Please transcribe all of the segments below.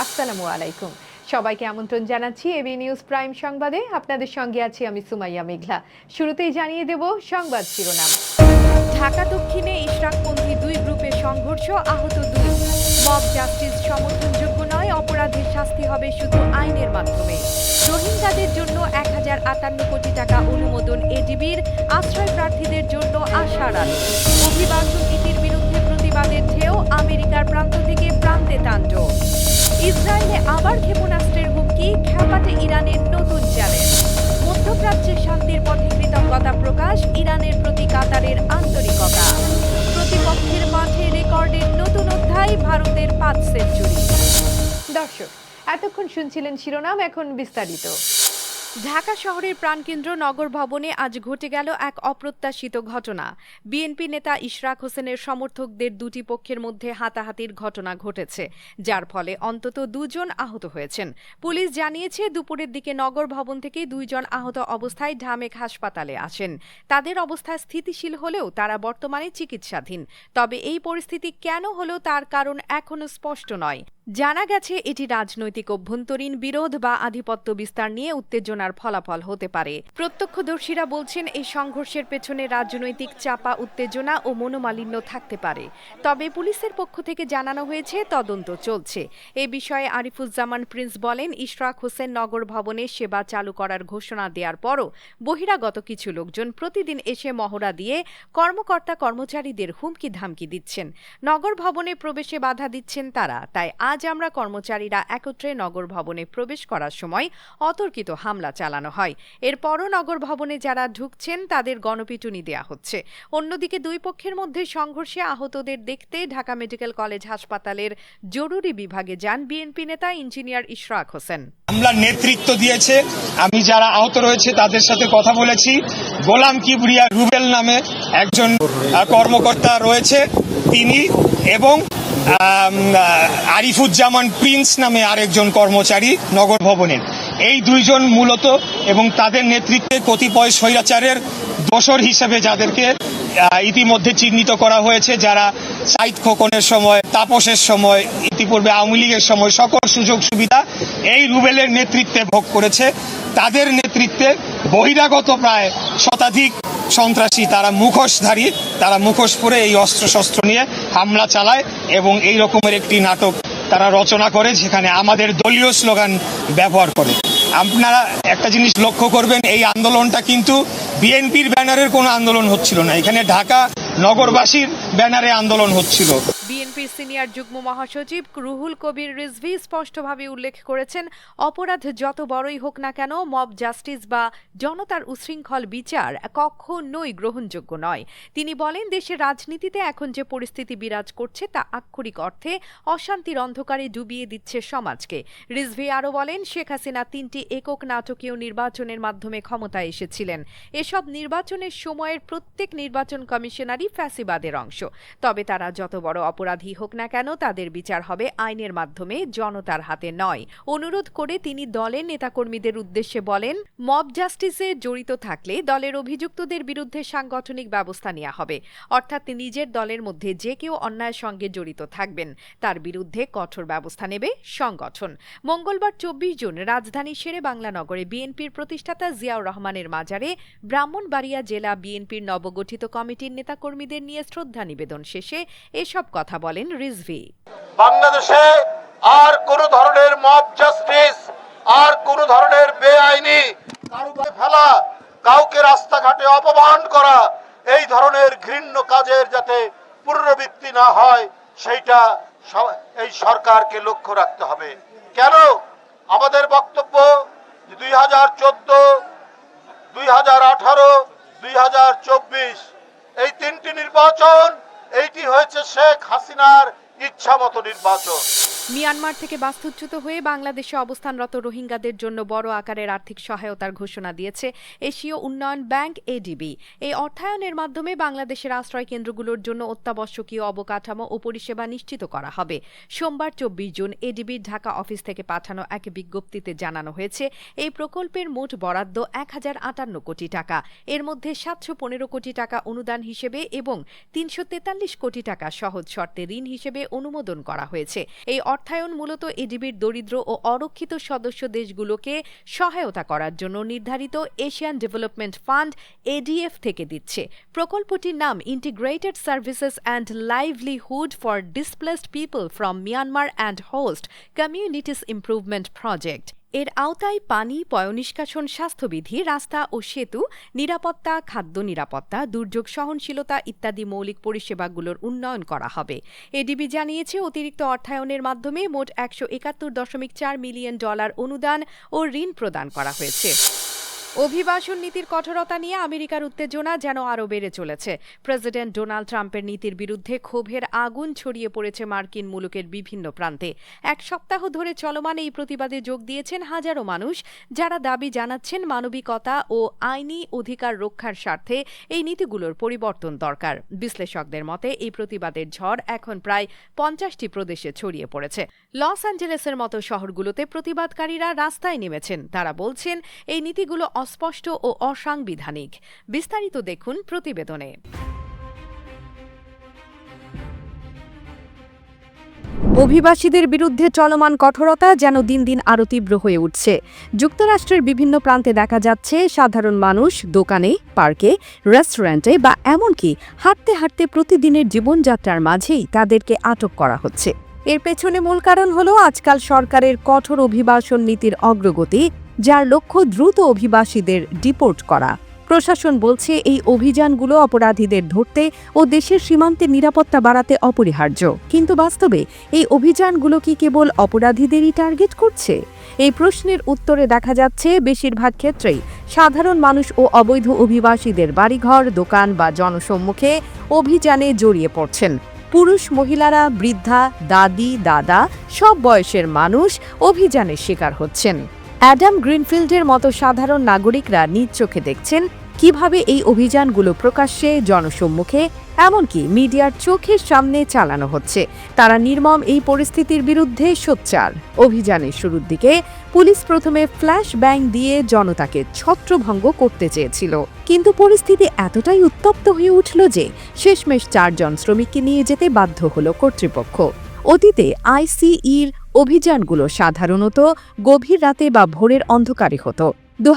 আসসালামু আলাইকুম। সবাইকে আমন্ত্রণ জানাচ্ছি এবি নিউজ প্রাইম সংবাদে। আপনাদের সঙ্গে আছি আমি সুমাইয়া মেঘলা। শুরুতেই জানিয়ে দেব সংবাদ শিরোনাম। ঢাকা দক্ষিণে ইশরাকপন্থী দুই গ্রুপের সংঘর্ষ, আহত দুই। মব জাস্টিস সমর্থনযোগ্য নয়, অপরাধের শাস্তি হবে শুধু আইনের মাধ্যমে। রোহিঙ্গাদের জন্য এক হাজার আটান্ন কোটি টাকা অনুমোদন এডিবির, আশ্রয় প্রার্থীদের জন্য আশার আলো অভিবাসন নীতির বিরুদ্ধে প্রতিবাদের ঢেউ, আমেরিকার প্রান্ত থেকে প্রান্তে তাণ্ডব। ইসরায়েলে আবার ক্ষেপণাস্ত্রের হুমকি খ্যাপাটে ইরানের নতুন চ্যালেঞ্জ। মধ্যপ্রাচ্যে শান্তির পথে কৃতজ্ঞতা প্রকাশ ইরানের প্রতি কাতারের আন্তরিকতা। প্রতিপক্ষের মাঠে রেকর্ডের নতুন অধ্যায় ভারতের পাঁচ সেঞ্চুরি। দর্শক, এতক্ষণ শুনছিলেন শিরোনাম, এখন বিস্তারিত। ঢাকা শহরের প্রাণকেন্দ্র নগর ভবনে আজ ঘটে গেল এক অপ্রত্যাশিত ঘটনা। বিএনপি নেতা ইশরাক হোসেনের সমর্থকদের দুটি পক্ষের মধ্যে হাতাহাতির ঘটনা ঘটেছে, যার ফলে অন্তত দুজন আহত হয়েছেন। পুলিশ জানিয়েছে, দুপুরের দিকে নগর ভবন থেকে দুইজন আহত অবস্থায় ঢামেক হাসপাতালে আসেন। তাদের অবস্থা স্থিতিশীল হলেও তারা বর্তমানে চিকিৎসাধীন। তবে এই পরিস্থিতি কেন হলো তার কারণ এখনও স্পষ্ট নয়। জানা গেছে, এটি রাজনৈতিক অভ্যন্তরীণ বিরোধ বা আধিপত্য বিস্তার নিয়ে উত্তেজনার ফলাফল হতে পারে। প্রত্যক্ষদর্শীরা বলছেন, এই সংঘর্ষের পেছনে রাজনৈতিক চাপা, উত্তেজনা ও মনোমালিন্য থাকতে পারে। তবে পুলিশের পক্ষ থেকে জানানো হয়েছে, তদন্ত চলছে। এ বিষয়ে আরিফুজ্জামান প্রিন্স বলেন, ইশরাক হোসেন নগর ভবনে সেবা চালু করার ঘোষণা দেওয়ার পরও বহিরাগত কিছু লোকজন প্রতিদিন এসে মহড়া দিয়ে কর্মকর্তা কর্মচারীদের হুমকি ধামকি দিচ্ছেন। নগর ভবনে প্রবেশে বাধা দিচ্ছেন তারা, তাই আজ আমরা কর্মচারীরা একত্রে নগর ভবনে প্রবেশ করার সময় অতর্কিত হামলা চালানো হয়। এরপরও নগর ভবনে যারা ঢুকছেন, তাদের গণপিটুনি দেয়া হচ্ছে। অন্যদিকে দুই পক্ষের মধ্যে সংঘর্ষে আহতদের দেখতে ঢাকা মেডিকেল কলেজ হাসপাতালের জরুরি বিভাগে যান বিএনপি নেতা ইঞ্জিনিয়ার ইশরাক হোসেন। হামলার নেতৃত্ব দিয়েছে, আমি যারা আহত রয়েছে তাদের সাথে কথা বলেছি। গোলাম কিবরিয়া রুবেল নামে একজন কর্মকর্তা রয়েছে। তিনি এবং আরিফুজ্জামান প্রিন্স নামে আরেকজন কর্মচারী নগর ভবনের। এই দুইজন মূলত এবং তাদের নেতৃত্বে কতিপয় স্বৈরাচারের দোসর হিসেবে যাদেরকে ইতিমধ্যে চিহ্নিত করা হয়েছে, যারা সাইদ খোকনের সময়, তাপসের সময়, ইতিপূর্বে আওয়ামী লীগের সময় সকল সুযোগ সুবিধা এই রুবেলের নেতৃত্বে ভোগ করেছে। তাদের নেতৃত্বে বহিরাগত প্রায় শতাধিক সন্ত্রাসী, তারা মুখোশধারী, তারা মুখোশ পরে এই অস্ত্রশস্ত্র নিয়ে হামলা চালায় এবং এই রকমের একটি নাটক তারা রচনা করে, যেখানে আমাদের দলীয় স্লোগান ব্যবহার করে। আপনারা একটা জিনিস লক্ষ্য করবেন, এই আন্দোলনটা কিন্তু বিএনপির ব্যানারের কোনো আন্দোলন হচ্ছিল না। এখানে ঢাকা নগরবাসীর ব্যানারে আন্দোলন হচ্ছিল। বিএনপির সিনিয়র যুগ্ম মহাসচিব রুহুল কবির রিজভি স্পষ্টভাবে উল্লেখ করেছেন, অপরাধ যত বড়ই হোক না কেন, মব জাস্টিস বা জনতার উশৃঙ্খল বিচার কখনোই গ্রহণযোগ্য নয়। তিনি বলেন, দেশের রাজনীতিতে এখন যে পরিস্থিতি বিরাজ করছে তা আক্ষরিক অর্থে অশান্তির অন্ধকারে ডুবিয়ে দিচ্ছে সমাজকে। রিজভি আরও বলেন, শেখ হাসিনা তিনটি একক নাটকীয় নির্বাচনের মাধ্যমে ক্ষমতায় এসেছিলেন। এসব নির্বাচনের সময়ের প্রত্যেক নির্বাচন কমিশনারই ফ্যাসিবাদের অংশ। তবে তারা যত বড় হোক না কেন, তাদের বিচার হবে আইনের মাধ্যমে, জনতার হাতে নয়। অনুরোধ করে তিনি দলের নেতাকর্মীদের উদ্দেশ্যে বলেন, মব জাস্টিসে জড়িত থাকলে দলের অভিযুক্তদের বিরুদ্ধে সাংগঠনিক ব্যবস্থা নেওয়া হবে। অর্থাৎ নিজের দলের মধ্যে যে কেউ অন্যায়ের সঙ্গে জড়িত থাকবেন। তার বিরুদ্ধে কঠোর ব্যবস্থা নেবে সংগঠন। মঙ্গলবার চব্বিশ জুন রাজধানী শেরে বাংলা নগরে বিএনপির প্রতিষ্ঠাতা জিয়াউর রহমানের মাজারে ব্রাহ্মণবাড়িয়া জেলা বিএনপির নবগঠিত কমিটির নেতাকর্মীদের নিয়ে শ্রদ্ধা নিবেদন শেষে এসব কথা বলেন রিজভি। বাংলাদেশে আর কোন ধরনের মব জাস্টিস, আর কোন ধরনের বেআইনি কারুকে ফেলা, কাউকে রাস্তাঘাটে অপমান করা, এই ধরনের ঘৃণ্য কাজের যাতে পুনরাবৃত্তি না হয়, সেইটা এই সরকারকে লক্ষ্য রাখতে হবে। কেন? আমাদের বক্তব্য দুই হাজার চোদ্দ, দুই হাজার আঠারো, দুই হাজার চব্বিশ, এই তিনটি নির্বাচন এইটি হয়েছে শেখ হাসিনার ইচ্ছা মতো নির্বাচন। মিয়ানমার থেকে বাস্তুচ্যুত হয়ে বাংলাদেশে অবস্থানরত রোহিঙ্গাদের জন্য বড় আকারের আর্থিক সহায়তার ঘোষণা দিয়েছে এশীয় উন্নয়ন ব্যাংক এডিবি। এই অর্থায়নের মাধ্যমে বাংলাদেশের আশ্রয় কেন্দ্রগুলোর জন্য অত্যাবশ্যকীয় অবকাঠামো ও পরিষেবা নিশ্চিত করা হবে। সোমবার চব্বিশ জুন এডিবির ঢাকা অফিস থেকে পাঠানো এক বিজ্ঞপ্তিতে জানানো হয়েছে, এই প্রকল্পের মোট বরাদ্দ এক হাজার আটান্ন কোটি টাকা। এর মধ্যে সাতশো পনেরো কোটি টাকা অনুদান হিসেবে এবং তিনশো তেতাল্লিশ কোটি টাকা সহজ শর্তে ঋণ হিসেবে অনুমোদন করা হয়েছে। এই অর্থায়ন মূলত এডিবির দরিদ্র ও অরক্ষিত সদস্য দেশগুলোকে সহায়তা করার জন্য নির্ধারিত এশিয়ান ডেভেলপমেন্ট ফান্ড এডিএফ থেকে দিচ্ছে। প্রকল্পটির নাম integrated services and livelihood for displaced people from Myanmar and host communities improvement project এর আওতায় পানি, পয়নিষ্কাশন, স্বাস্থ্যবিধি, রাস্তা ও সেতু, নিরাপত্তা, খাদ্য নিরাপত্তা, দুর্যোগ সহনশীলতা ইত্যাদি মৌলিক পরিষেবাগুলোর উন্নয়ন করা হবে। এডিবি জানিয়েছে, অতিরিক্ত অর্থায়নের মাধ্যমে মোট একশো একাত্তর দশমিক চার মিলিয়ন ডলার অনুদান ও ঋণ প্রদান করা হয়েছে। অভিবাসন নীতির কঠোরতা নিয়ে আমেরিকার উত্তেজনা যেন আরও বেড়ে চলেছে। প্রেসিডেন্ট ডোনাল্ড ট্রাম্পের নীতির বিরুদ্ধে ক্ষোভের আগুন ছড়িয়ে পড়েছে মার্কিন মুলুকের বিভিন্ন প্রান্তে। এক সপ্তাহ ধরে চলমান এই প্রতিবাদে যোগ দিয়েছেন হাজারো মানুষ, যারা দাবি জানাচ্ছেন মানবিকতা ও আইনি অধিকার রক্ষার স্বার্থে এই নীতিগুলোর পরিবর্তন দরকার। বিশ্লেষকদের মতে, এই প্রতিবাদের ঝড় এখন প্রায় পঞ্চাশটি প্রদেশে ছড়িয়ে পড়েছে। লস অ্যাঞ্জেলেসের মতো শহরগুলোতে প্রতিবাদকারীরা রাস্তায় নেমেছেন। তারা বলছেন, এই নীতিগুলো অস্পষ্ট ও অসাংবিধানিক। বিস্তারিত দেখুন প্রতিবেদনে। অভিবাসীদের বিরুদ্ধে চলমান কঠোরতা যেন দিন দিন আরও তীব্র হয়ে উঠছে। যুক্তরাষ্ট্রের বিভিন্ন প্রান্তে দেখা যাচ্ছে সাধারণ মানুষ দোকানে, পার্কে, রেস্টুরেন্টে বা এমনকি হাঁটতে হাঁটতে প্রতিদিনের জীবনযাত্রার মাঝেই তাদেরকে আটক করা হচ্ছে। এর পেছনে মূল কারণ হলো আজকাল সরকারের কঠোর অভিবাসন নীতির অগ্রগতি যার লক্ষ্য দ্রুত অভিবাসীদের ডিপোর্ট করা। প্রশাসন বলছে, এই অভিযানগুলো অপরাধীদের ধরতে ও দেশের সীমান্তে নিরাপত্তা বাড়াতে অপরিহার্য। কিন্তু বাস্তবে এই অভিযানগুলো কি কেবল অপরাধীদেরই টার্গেট করছে? এই প্রশ্নের উত্তরে দেখা যাচ্ছে, বেশিরভাগ ক্ষেত্রেই সাধারণ মানুষ ও অবৈধ অভিবাসীদের বাড়িঘর, দোকান বা জনসম্মুখে অভিযানে জড়িয়ে পড়ছেন। পুরুষ মহিলারা, বৃদ্ধা, দাদি, দাদা, সব বয়সের মানুষ অভিযানের শিকার হচ্ছেন। অ্যাডাম গ্রিনফিল্ডের মতো সাধারণ নাগরিকরা নিজ চোখে দেখছেন কীভাবে এই অভিযানগুলো প্রকাশ্যে, জনসম্মুখে, এমনকি মিডিয়ার চোখের সামনে চালানো হচ্ছে। তারা নির্মম এই পরিস্থিতির বিরুদ্ধে সোচ্চার। অভিযানের শুরুর দিকে পুলিশ প্রথমে ফ্ল্যাশ ব্যাং দিয়ে জনতাকে ছত্রভঙ্গ করতে চেয়েছিল। কিন্তু পরিস্থিতি এতটাই উত্তপ্ত হয়ে উঠল যে শেষমেশ চারজন শ্রমিককে নিয়ে যেতে বাধ্য হল কর্তৃপক্ষ। অতীতে আইসিইর অভিযানগুলো সাধারণত গভীর রাতে বা ভোরের অন্ধকারে হতো। দু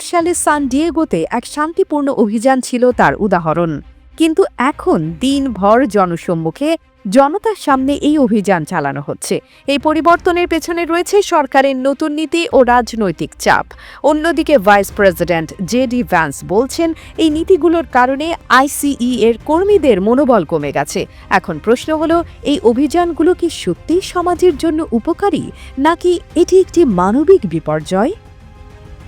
সালে সান ডিয়েগোতে এক শান্তিপূর্ণ অভিযান ছিল তার উদাহরণ। কিন্তু এখন দিনভর জনসম্মুখে জনতার সামনে এই অভিযান চালানো হচ্ছে। এই পরিবর্তনের পেছনে রয়েছে সরকারের নতুন নীতি ও রাজনৈতিক চাপ। অন্যদিকে vice president J D Vance বলছেন, এই নীতিগুলোর কারণে আইসিই এর কর্মীদের মনোবল কমে গেছে। এখন প্রশ্ন হলো, এই অভিযানগুলো কি সত্যিই সমাজের জন্য উপকারী, নাকি এটি একটি মানবিক বিপর্যয়?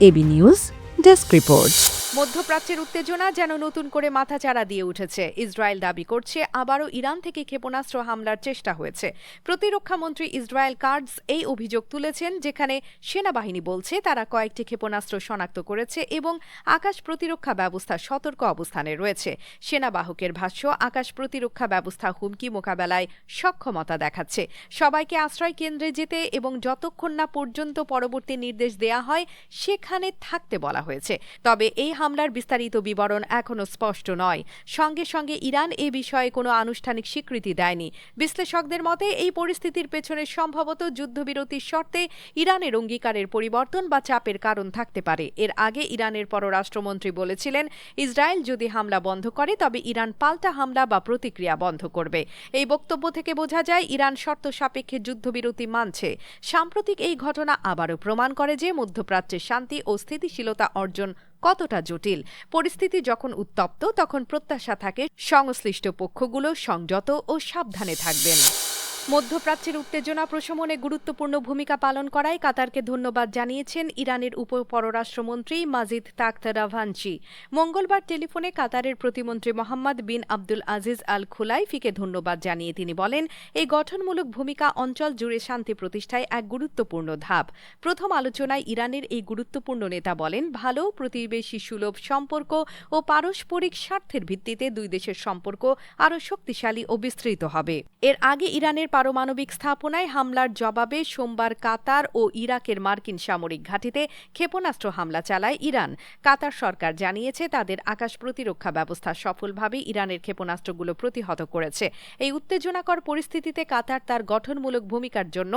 AB news, desk report. মধ্যপ্রাচ্যের উত্তেজনা যেন নতুন করে মাথাচাড়া দিয়ে উঠেছে। ইসরায়েল দাবি করছে, আবারও ইরান থেকে ক্ষেপণাস্ত্র হামলার চেষ্টা হয়েছে। প্রতিরক্ষামন্ত্রী ইসরায়েল কার্ডস এই অভিযোগ তুলেছেন, যেখানে সেনাবাহিনী বলছে, তারা কয়েকটি ক্ষেপণাস্ত্র শনাক্ত করেছে এবং আকাশ প্রতিরক্ষা ব্যবস্থা সতর্ক অবস্থানে রয়েছে। সেনাবাহকের ভাষ্য, আকাশ প্রতিরক্ষা ব্যবস্থা হুমকি মোকাবেলায় সক্ষমতা দেখাচ্ছে। সবাইকে আশ্রয় কেন্দ্রে যেতে এবং যতক্ষণ না পর্যন্ত পরবর্তী নির্দেশ দেয়া হয়, সেখানে থাকতে বলা হয়েছে। তবে এই হামলার বিস্তারিত বিবরণ এখনও স্পষ্ট নয়। সঙ্গে সঙ্গে ইরান এ বিষয়ে কোনো আনুষ্ঠানিক স্বীকৃতি দেয়নি। বিশ্লেষকদের মতে, এই পরিস্থিতির পেছনে সম্ভবত যুদ্ধবিরতির শর্তে ইরানের অঙ্গীকারের পরিবর্তন বা চাপের কারণ থাকতে পারে। এর আগে ইরানের পররাষ্ট্রমন্ত্রী বলেছিলেন, ইসরায়েল যদি হামলা বন্ধ করে, তবে ইরান পাল্টা হামলা বা প্রতিক্রিয়া বন্ধ করবে। এই বক্তব্য থেকে বোঝা যায়, ইরান শর্ত সাপেক্ষে যুদ্ধবিরতি মানছে। সাম্প্রতিক এই ঘটনা আবারও প্রমাণ করে যে মধ্যপ্রাচ্যের শান্তি ও স্থিতিশীলতা অর্জন কতটা জটিল। পরিস্থিতি যখন উত্তপ্ত তখন প্রত্যাশা থাকে সংশ্লিষ্ট পক্ষগুলো সংযত ও সাবধানে থাকবেন। মধ্যপ্রাচ্যের উত্তেজনা প্রশমনে গুরুত্বপূর্ণ ভূমিকা পালন করায় কাতারকে ধন্যবাদ জানিয়েছেন ইরানের উপ পররাষ্ট্রমন্ত্রী মাজিদ তাক্ত রাভানচি মঙ্গলবার টেলিফোনে কাতারের প্রতিমন্ত্রী মোহাম্মদ বিন আব্দুল আজিজ আল খুলাইফিকে ধন্যবাদ জানিয়ে তিনি বলেন, এই গঠনমূলক ভূমিকা অঞ্চল জুড়ে শান্তি প্রতিষ্ঠায় এক গুরুত্বপূর্ণ ধাপ। প্রথম আলোচনায় ইরানের এই গুরুত্বপূর্ণ নেতা বলেন, ভালো প্রতিবেশী সুলভ সম্পর্ক ও পারস্পরিক স্বার্থের ভিত্তিতে দুই দেশের সম্পর্ক আরও শক্তিশালী ও বিস্তৃত হবে। এর আগে ইরানের পারমাণবিক স্থাপনায় হামলার জবাবে সোমবার কাতার ও ইরাকের মার্কিন সামরিক ঘাঁটিতে ক্ষেপণাস্ত্র হামলা চালায় ইরান। কাতার সরকার জানিয়েছে, তাদের আকাশ প্রতিরক্ষা ব্যবস্থা সফলভাবে ইরানের ক্ষেপণাস্ত্রগুলো প্রতিহত করেছে। এই উত্তেজনাকর পরিস্থিতিতে কাতার তার গঠনমূলক ভূমিকার জন্য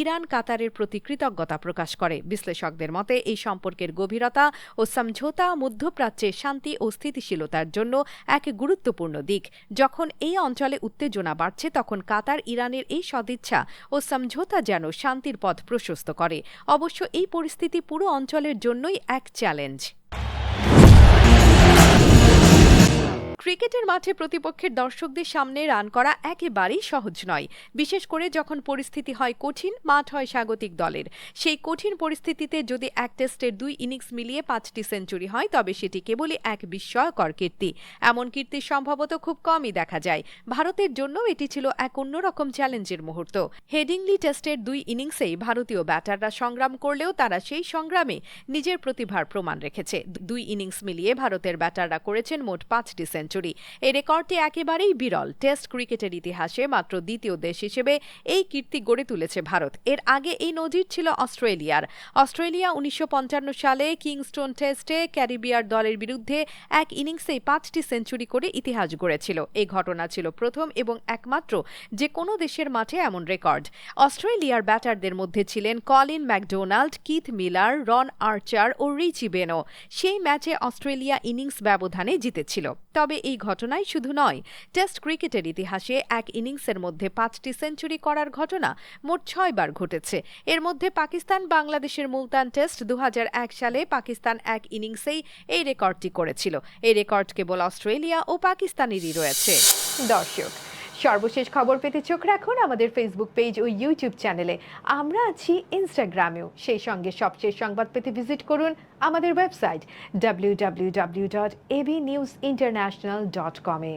ইরান কাতারের প্রতি কৃতজ্ঞতা প্রকাশ করে। বিশ্লেষকদের মতে, এই সম্পর্কের গভীরতা ও সমঝোতা মধ্যপ্রাচ্যে শান্তি ও স্থিতিশীলতার জন্য এক গুরুত্বপূর্ণ দিক। যখন এই অঞ্চলে উত্তেজনা বাড়ছে, তখন কাতার ইরানের এই সদিচ্ছা ও সমঝোতা যেন শান্তির পথ প্রশস্ত করে। অবশ্য এই পরিস্থিতি পুরো অঞ্চলের জন্যই এক চ্যালেঞ্জ ক্রিকেটের মাঠে প্রতিপক্ষের দর্শকদের সামনে রান করা একেবারেই সহজ নয়। বিশেষ করে যখন পরিস্থিতি হয় কঠিন, মাঠ হয় স্বাগতিক দলের। সেই কঠিন পরিস্থিতিতে যদি এক টেস্টের দুই ইনিংস মিলিয়ে পাঁচটি সেঞ্চুরি হয়, তবে সেটি কেবলই এক বিস্ময়কর কীর্তি। এমন কীর্তি সম্ভবত খুব কমই দেখা যায়। ভারতের জন্য এটি ছিল এক অন্যরকম চ্যালেঞ্জের মুহূর্ত। হেডিংলি টেস্টের দুই ইনিংসেই ভারতীয় ব্যাটাররা সংগ্রাম করলেও তারা সেই সংগ্রামে নিজের প্রতিভার প্রমাণ রেখেছে। দুই ইনিংস মিলিয়ে ভারতের ব্যাটাররা করেছেন মোট পাঁচটি সেঞ্চুরি। এই রেকর্ডটি একেবারেই বিরল। টেস্ট ক্রিকেটের ইতিহাসে মাত্র দ্বিতীয় দেশ হিসেবে এই কীর্তি গড়ে তুলেছে ভারত। এর আগে এই নজির ছিল অস্ট্রেলিয়ার। অস্ট্রেলিয়া উনিশশো পঞ্চান্ন সালে কিংস্টোন টেস্টে ক্যারিবিয়ার দলের বিরুদ্ধে এক ইনিংসেই পাঁচটি সেঞ্চুরি করে ইতিহাস গড়েছিল। এই ঘটনা ছিল প্রথম এবং একমাত্র যে কোনো দেশের মাঠে এমন রেকর্ড। অস্ট্রেলিয়ার ব্যাটারদের মধ্যে ছিলেন Colin McDonald, Keith Miller, Ron Archer ও রিচি বেনো। সেই ম্যাচে অস্ট্রেলিয়া ইনিংস ব্যবধানে জিতেছিল। তবে এই ঘটনাই শুধু নয়, টেস্ট ক্রিকেটের ইতিহাসে এক ইনিংসের মধ্যে পাঁচটি সেঞ্চুরি করার ঘটনা মোট ছয়বার ঘটেছে। এর মধ্যে পাকিস্তান বাংলাদেশের মুলতান টেস্ট দু হাজার এক সালে পাকিস্তান এক ইনিংসেই এই রেকর্ডটি করেছিল। এই রেকর্ড কেবল অস্ট্রেলিয়া ও পাকিস্তানেরই রয়েছে। দর্শক সর্বশেষ খবর পেতে চোখ রাখুন আমাদের ফেসবুক পেজ ও ইউটিউব চ্যানেলে আমরা আছি ইনস্টাগ্রামেও সেই সঙ্গে সবশেষ সংবাদ পেতে ভিজিট করুন আমাদের website W W W dot AB news international dot কমে